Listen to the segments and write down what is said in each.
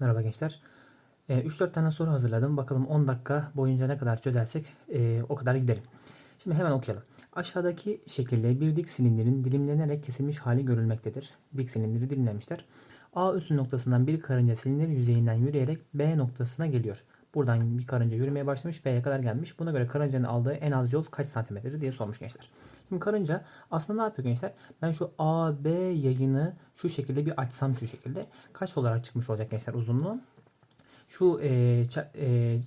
Merhaba gençler. Ee, 3-4 tane soru hazırladım. Bakalım 10 dakika boyunca ne kadar çözersek e, o kadar gidelim. Şimdi hemen okuyalım. Aşağıdaki şekilde bir dik silindirin dilimlenerek kesilmiş hali görülmektedir. Dik silindiri dilimlemişler. A üssü noktasından bir karınca silindir yüzeyinden yürüyerek B noktasına geliyor. Buradan bir karınca yürümeye başlamış B'ye kadar gelmiş. Buna göre karıncanın aldığı en az yol kaç santimetredir diye sormuş gençler. Şimdi karınca aslında ne yapıyor gençler? Ben şu AB yayını şu şekilde bir açsam şu şekilde. Kaç olarak çıkmış olacak gençler uzunluğu? Şu e, e,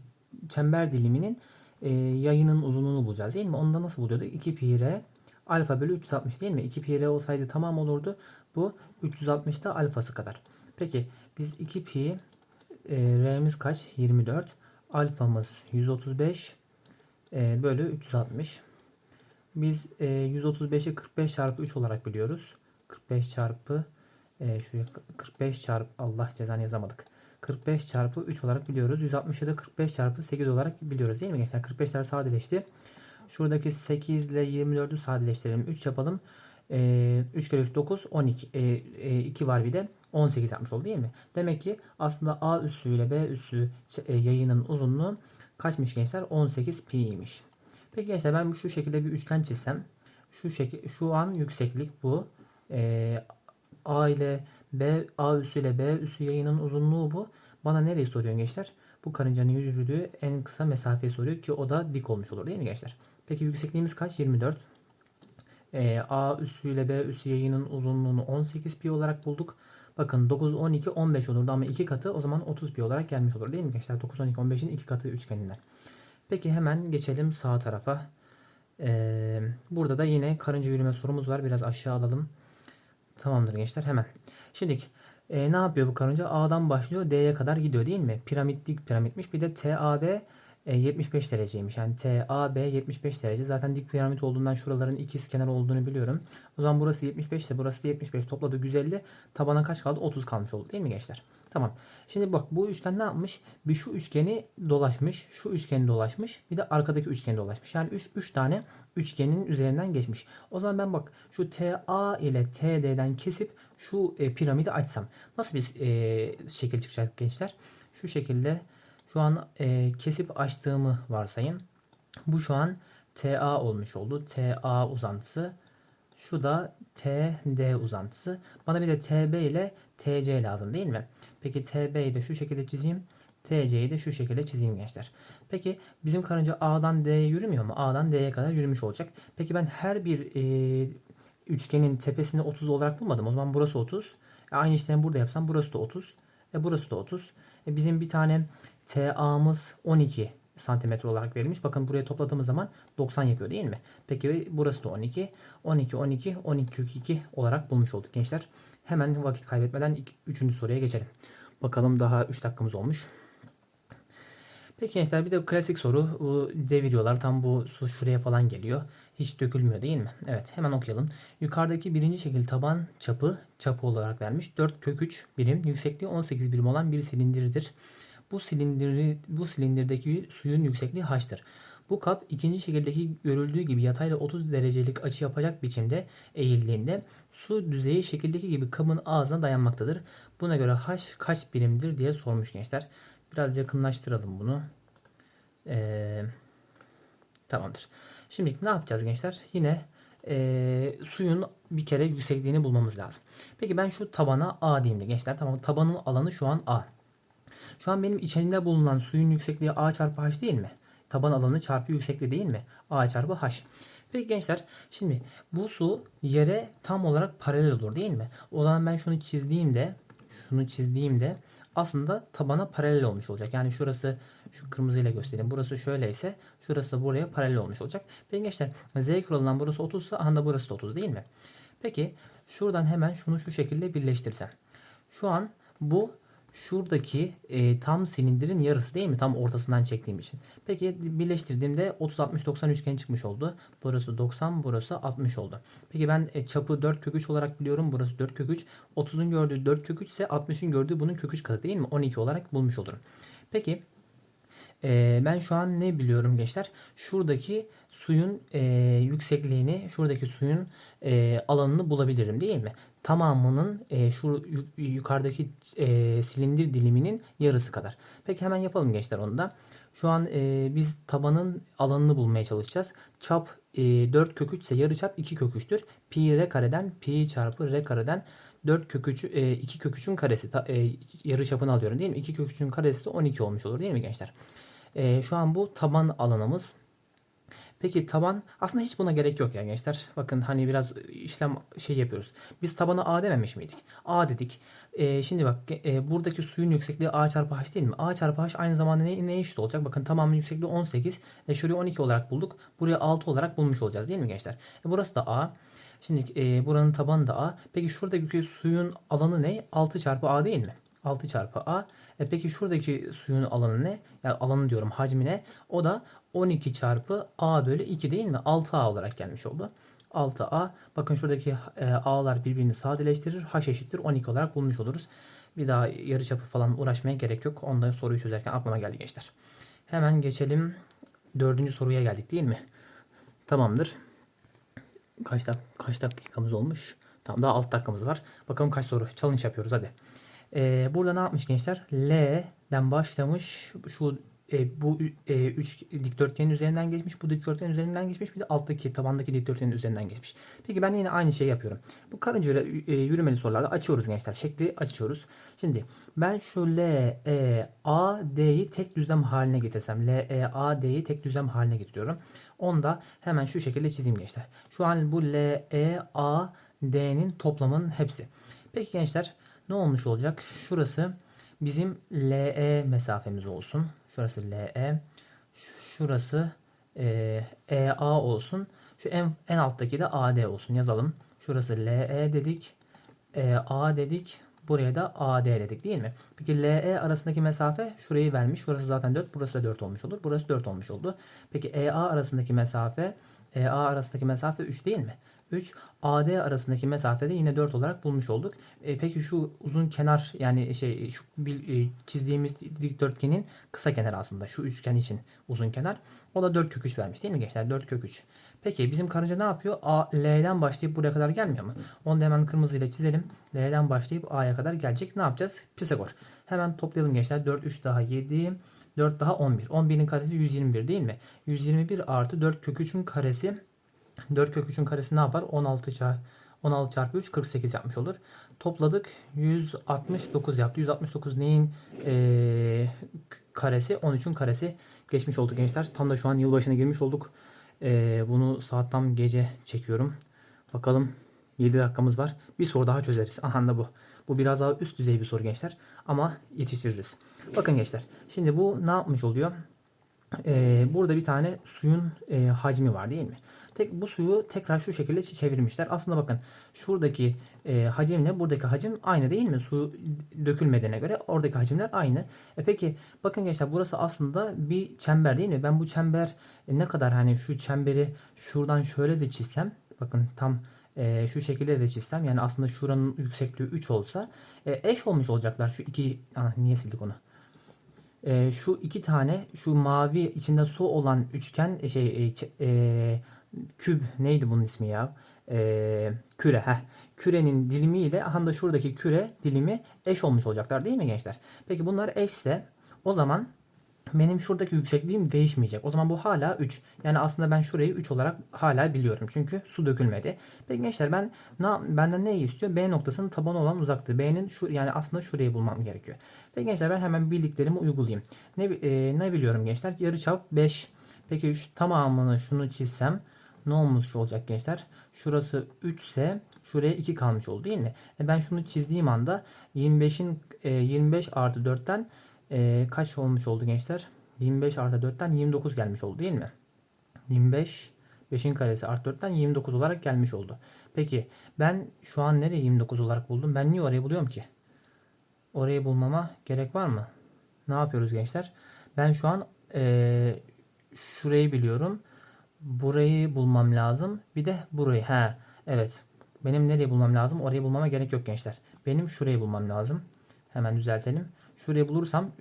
çember diliminin e, yayının uzunluğunu bulacağız değil mi? Onu da nasıl buluyorduk? 2 pi r alfa bölü 360 değil mi? 2 pi r olsaydı tamam olurdu. Bu 360 da alfası kadar. Peki biz 2 pi e, r'miz kaç? 24. Alfamız 135 e, bölü 360. Biz e, 135'i 45 çarpı 3 olarak biliyoruz. 45 çarpı e, şuraya 45 çarpı Allah cezanı yazamadık. 45 çarpı 3 olarak biliyoruz. 160'ı da 45 çarpı 8 olarak biliyoruz değil mi gençler? 45'ler sadeleşti. Şuradaki 8 ile 24'ü sadeleştirelim. 3 yapalım. E, 3 kere 3 9 12. E, e, 2 var bir de 18 yapmış oldu değil mi? Demek ki aslında A üssü ile B üssü e, yayının uzunluğu kaçmış gençler? 18 pi'ymiş. Peki gençler ben şu şekilde bir üçgen çizsem şu şekil şu an yükseklik bu. Ee, A ile B A üssü ile B üssü yayının uzunluğu bu. Bana nereyi soruyor gençler? Bu karıncanın yürüdüğü en kısa mesafeyi soruyor ki o da dik olmuş olur değil mi gençler? Peki yüksekliğimiz kaç? 24. Ee, A üssü ile B üssü yayının uzunluğunu 18 pi olarak bulduk. Bakın 9, 12, 15 olurdu ama 2 katı o zaman 30 pi olarak gelmiş olur değil mi gençler? 9, 12, 15'in 2 katı üçgeninden. Peki hemen geçelim sağ tarafa. Ee, burada da yine karınca yürüme sorumuz var. Biraz aşağı alalım. Tamamdır gençler hemen. Şimdi e, ne yapıyor bu karınca? A'dan başlıyor D'ye kadar gidiyor değil mi? Piramit dik piramitmiş. Bir de TAB 75 dereceymiş. Yani TAB 75 derece. Zaten dik piramit olduğundan şuraların ikiz kenar olduğunu biliyorum. O zaman burası 75 ise burası da 75. Topladı 150. Tabana kaç kaldı? 30 kalmış oldu değil mi gençler? Tamam. Şimdi bak bu üçgen ne yapmış? Bir şu üçgeni dolaşmış. Şu üçgeni dolaşmış. Bir de arkadaki üçgeni dolaşmış. Yani 3 3 tane üçgenin üzerinden geçmiş. O zaman ben bak şu TA ile TD'den kesip şu e, piramidi açsam nasıl bir e, şekil çıkacak gençler? Şu şekilde şu an e, kesip açtığımı varsayın. Bu şu an TA olmuş oldu. TA uzantısı. Şu da TD uzantısı. Bana bir de TB ile TC lazım değil mi? Peki TB'yi de şu şekilde çizeyim. TC'yi de şu şekilde çizeyim gençler. Peki bizim karınca A'dan D'ye yürümüyor mu? A'dan D'ye kadar yürümüş olacak. Peki ben her bir e, üçgenin tepesini 30 olarak bulmadım. O zaman burası 30. E, aynı işlemi burada yapsam burası da 30. E, burası da 30. E, bizim bir tane TA'mız 12 santimetre olarak verilmiş. Bakın buraya topladığımız zaman 90 yapıyor değil mi? Peki burası da 12. 12, 12, 12 kök 2 olarak bulmuş olduk gençler. Hemen vakit kaybetmeden 3. soruya geçelim. Bakalım daha 3 dakikamız olmuş. Peki gençler bir de klasik soru. Deviriyorlar. Tam bu su şuraya falan geliyor. Hiç dökülmüyor değil mi? Evet hemen okuyalım. Yukarıdaki birinci şekil taban çapı çapı olarak vermiş. 4 kök 3 birim. Yüksekliği 18 birim olan bir silindirdir. Bu silindiri bu silindirdeki suyun yüksekliği h'tır. Bu kap ikinci şekildeki görüldüğü gibi yatayla 30 derecelik açı yapacak biçimde eğildiğinde su düzeyi şekildeki gibi kabın ağzına dayanmaktadır. Buna göre h kaç birimdir diye sormuş gençler. Biraz yakınlaştıralım bunu. Ee, tamamdır. Şimdi ne yapacağız gençler? Yine e, suyun bir kere yüksekliğini bulmamız lazım. Peki ben şu tabana A diyeyim de gençler. Tamam tabanın alanı şu an A. Şu an benim içinde bulunan suyun yüksekliği A çarpı H değil mi? Taban alanı çarpı yüksekliği değil mi? A çarpı H. Peki gençler şimdi bu su yere tam olarak paralel olur değil mi? O zaman ben şunu çizdiğimde şunu çizdiğimde aslında tabana paralel olmuş olacak. Yani şurası şu kırmızıyla göstereyim. Burası şöyleyse şurası da buraya paralel olmuş olacak. Peki gençler Z kuralından burası 30 ise aha da burası da 30 değil mi? Peki şuradan hemen şunu şu şekilde birleştirsem. Şu an bu şuradaki e, tam silindirin yarısı değil mi? Tam ortasından çektiğim için. Peki birleştirdiğimde 30 60 90 üçgen çıkmış oldu. Burası 90, burası 60 oldu. Peki ben e, çapı 4 kök 3 olarak biliyorum. Burası 4 kök 3. 30'un gördüğü 4 kök 3 ise 60'ın gördüğü bunun kök 3 katı değil mi? 12 olarak bulmuş olurum. Peki Ee, ben şu an ne biliyorum gençler? Şuradaki suyun e, yüksekliğini, şuradaki suyun e, alanını bulabilirim değil mi? Tamamının e, şu yu- yukarıdaki e, silindir diliminin yarısı kadar. Peki hemen yapalım gençler onu da. Şu an e, biz tabanın alanını bulmaya çalışacağız. Çap e, 4 kök 3 ise yarıçap 2 kök 3'tür. Pi r kareden pi çarpı r kareden 4 kök 3, e, 2 kök 3'ün karesi e, yarıçapını alıyorum değil mi? 2 kök 3'ün karesi de 12 olmuş olur değil mi gençler? E, şu an bu taban alanımız. Peki taban aslında hiç buna gerek yok ya gençler. Bakın hani biraz işlem şey yapıyoruz. Biz tabana A dememiş miydik? A dedik. Ee, şimdi bak e, buradaki suyun yüksekliği A çarpı H değil mi? A çarpı H aynı zamanda ne, neye eşit olacak? Bakın tamamının yüksekliği 18. E, şurayı 12 olarak bulduk. Buraya 6 olarak bulmuş olacağız değil mi gençler? E, burası da A. Şimdi e, buranın tabanı da A. Peki şuradaki suyun alanı ne? 6 çarpı A değil mi? 6 çarpı A. E peki şuradaki suyun alanı ne? Yani alanı diyorum hacmi ne? O da 12 çarpı A bölü 2 değil mi? 6A olarak gelmiş oldu. 6A. Bakın şuradaki e, A'lar birbirini sadeleştirir. H eşittir 12 olarak bulmuş oluruz. Bir daha yarıçapı falan uğraşmaya gerek yok. Onu da soruyu çözerken aklıma geldi gençler. Hemen geçelim. Dördüncü soruya geldik değil mi? Tamamdır. Kaç, dak kaç dakikamız olmuş? Tamam daha 6 dakikamız var. Bakalım kaç soru. Challenge yapıyoruz hadi. Ee, burada ne yapmış gençler? L'den başlamış. Şu e, bu e, üç dikdörtgenin üzerinden geçmiş. Bu dikdörtgenin üzerinden geçmiş. Bir de alttaki tabandaki dikdörtgenin üzerinden geçmiş. Peki ben yine aynı şeyi yapıyorum. Bu karınca e, yürümeli sorularda açıyoruz gençler. Şekli açıyoruz. Şimdi ben şu L, E, A, D'yi tek düzlem haline getirsem. L, E, A, D'yi tek düzlem haline getiriyorum. Onu da hemen şu şekilde çizeyim gençler. Şu an bu L, E, A, D'nin toplamının hepsi. Peki gençler ne olmuş olacak? Şurası bizim LE mesafemiz olsun. Şurası LE. Şurası e, EA olsun. Şu en, en alttaki de AD olsun. Yazalım. Şurası LE dedik. EA dedik. Buraya da AD dedik değil mi? Peki LE arasındaki mesafe şurayı vermiş. Şurası zaten 4. Burası da 4 olmuş olur. Burası 4 olmuş oldu. Peki EA arasındaki mesafe EA arasındaki mesafe 3 değil mi? 3. AD arasındaki mesafede yine 4 olarak bulmuş olduk. E, peki şu uzun kenar yani şey şu bir, e, çizdiğimiz dikdörtgenin kısa kenarı aslında şu üçgen için uzun kenar. O da 4 kök 3 vermiş değil mi gençler? 4 kök 3. Peki bizim karınca ne yapıyor? A, L'den başlayıp buraya kadar gelmiyor mu? Onu da hemen kırmızıyla çizelim. L'den başlayıp A'ya kadar gelecek. Ne yapacağız? Pisagor. Hemen toplayalım gençler. 4, 3 daha 7. 4 daha 11. 11'in karesi 121 değil mi? 121 artı 4 kök 3'ün karesi 4 kök 3'ün karesi ne yapar? 16 çarpı 16 çarpı 3 48 yapmış olur. Topladık 169 yaptı. 169 neyin ee, karesi? 13'ün karesi geçmiş oldu gençler. Tam da şu an yılbaşına girmiş olduk. Ee, bunu saat tam gece çekiyorum. Bakalım 7 dakikamız var. Bir soru daha çözeriz. Aha da bu. Bu biraz daha üst düzey bir soru gençler. Ama yetiştiririz. Bakın gençler. Şimdi bu ne yapmış oluyor? Ee, burada bir tane suyun e, hacmi var değil mi? Tek, bu suyu tekrar şu şekilde çevirmişler. Aslında bakın şuradaki e, hacimle buradaki hacim aynı değil mi? Su dökülmediğine göre oradaki hacimler aynı. E peki bakın gençler burası aslında bir çember değil mi? Ben bu çember e, ne kadar hani şu çemberi şuradan şöyle de çizsem bakın tam e, şu şekilde de çizsem yani aslında şuranın yüksekliği 3 olsa e, eş olmuş olacaklar şu iki ah, niye sildik onu? E, şu iki tane şu mavi içinde su olan üçgen e, şey e, e, küp neydi bunun ismi ya? E, küre heh. Kürenin dilimiyle aha da şuradaki küre dilimi eş olmuş olacaklar değil mi gençler? Peki bunlar eşse o zaman benim şuradaki yüksekliğim değişmeyecek. O zaman bu hala 3. Yani aslında ben şurayı 3 olarak hala biliyorum. Çünkü su dökülmedi. Peki gençler ben ne, benden ne istiyor? B noktasının tabanı olan uzaklığı. B'nin şu yani aslında şurayı bulmam gerekiyor. Peki gençler ben hemen bildiklerimi uygulayayım. Ne, e, ne biliyorum gençler? Yarıçap 5. Peki şu tamamını şunu çizsem ne olmuş olacak gençler? Şurası 3 ise şuraya 2 kalmış oldu değil mi? E ben şunu çizdiğim anda 25'in e, 25 artı 4'ten e, kaç olmuş oldu gençler? 25 artı 4'ten 29 gelmiş oldu değil mi? 25 5'in karesi artı 4'ten 29 olarak gelmiş oldu. Peki ben şu an nereye 29 olarak buldum? Ben niye orayı buluyorum ki? Orayı bulmama gerek var mı? Ne yapıyoruz gençler? Ben şu an e, şurayı biliyorum. Burayı bulmam lazım. Bir de burayı. He, evet. Benim nereye bulmam lazım? Orayı bulmama gerek yok gençler. Benim şurayı bulmam lazım. Hemen düzeltelim. Şurayı bulursam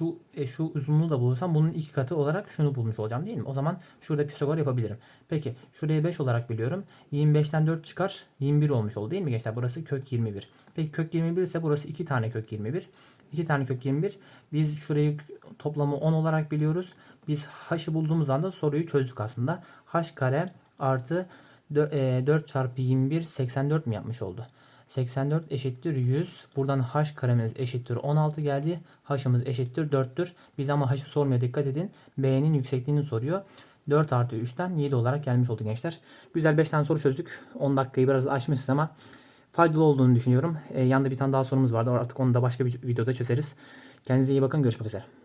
şu e, şu uzunluğu da bulursam bunun iki katı olarak şunu bulmuş olacağım değil mi? O zaman şurada Pisagor yapabilirim. Peki şurayı 5 olarak biliyorum. 25'ten 4 çıkar 21 olmuş oldu değil mi gençler? Burası kök 21. Peki kök 21 ise burası 2 tane kök 21. 2 tane kök 21. Biz şurayı toplamı 10 olarak biliyoruz. Biz h'ı bulduğumuz anda soruyu çözdük aslında. h kare artı 4 çarpı 21 84 mi yapmış oldu? 84 eşittir 100. Buradan h karemiz eşittir 16 geldi. h'ımız eşittir 4'tür. Biz ama h'ı sormuyor dikkat edin. b'nin yüksekliğini soruyor. 4 artı 3'ten 7 olarak gelmiş oldu gençler. Güzel 5 tane soru çözdük. 10 dakikayı biraz aşmışız ama faydalı olduğunu düşünüyorum. E, yanında bir tane daha sorumuz vardı. Artık onu da başka bir videoda çözeriz. Kendinize iyi bakın. Görüşmek üzere.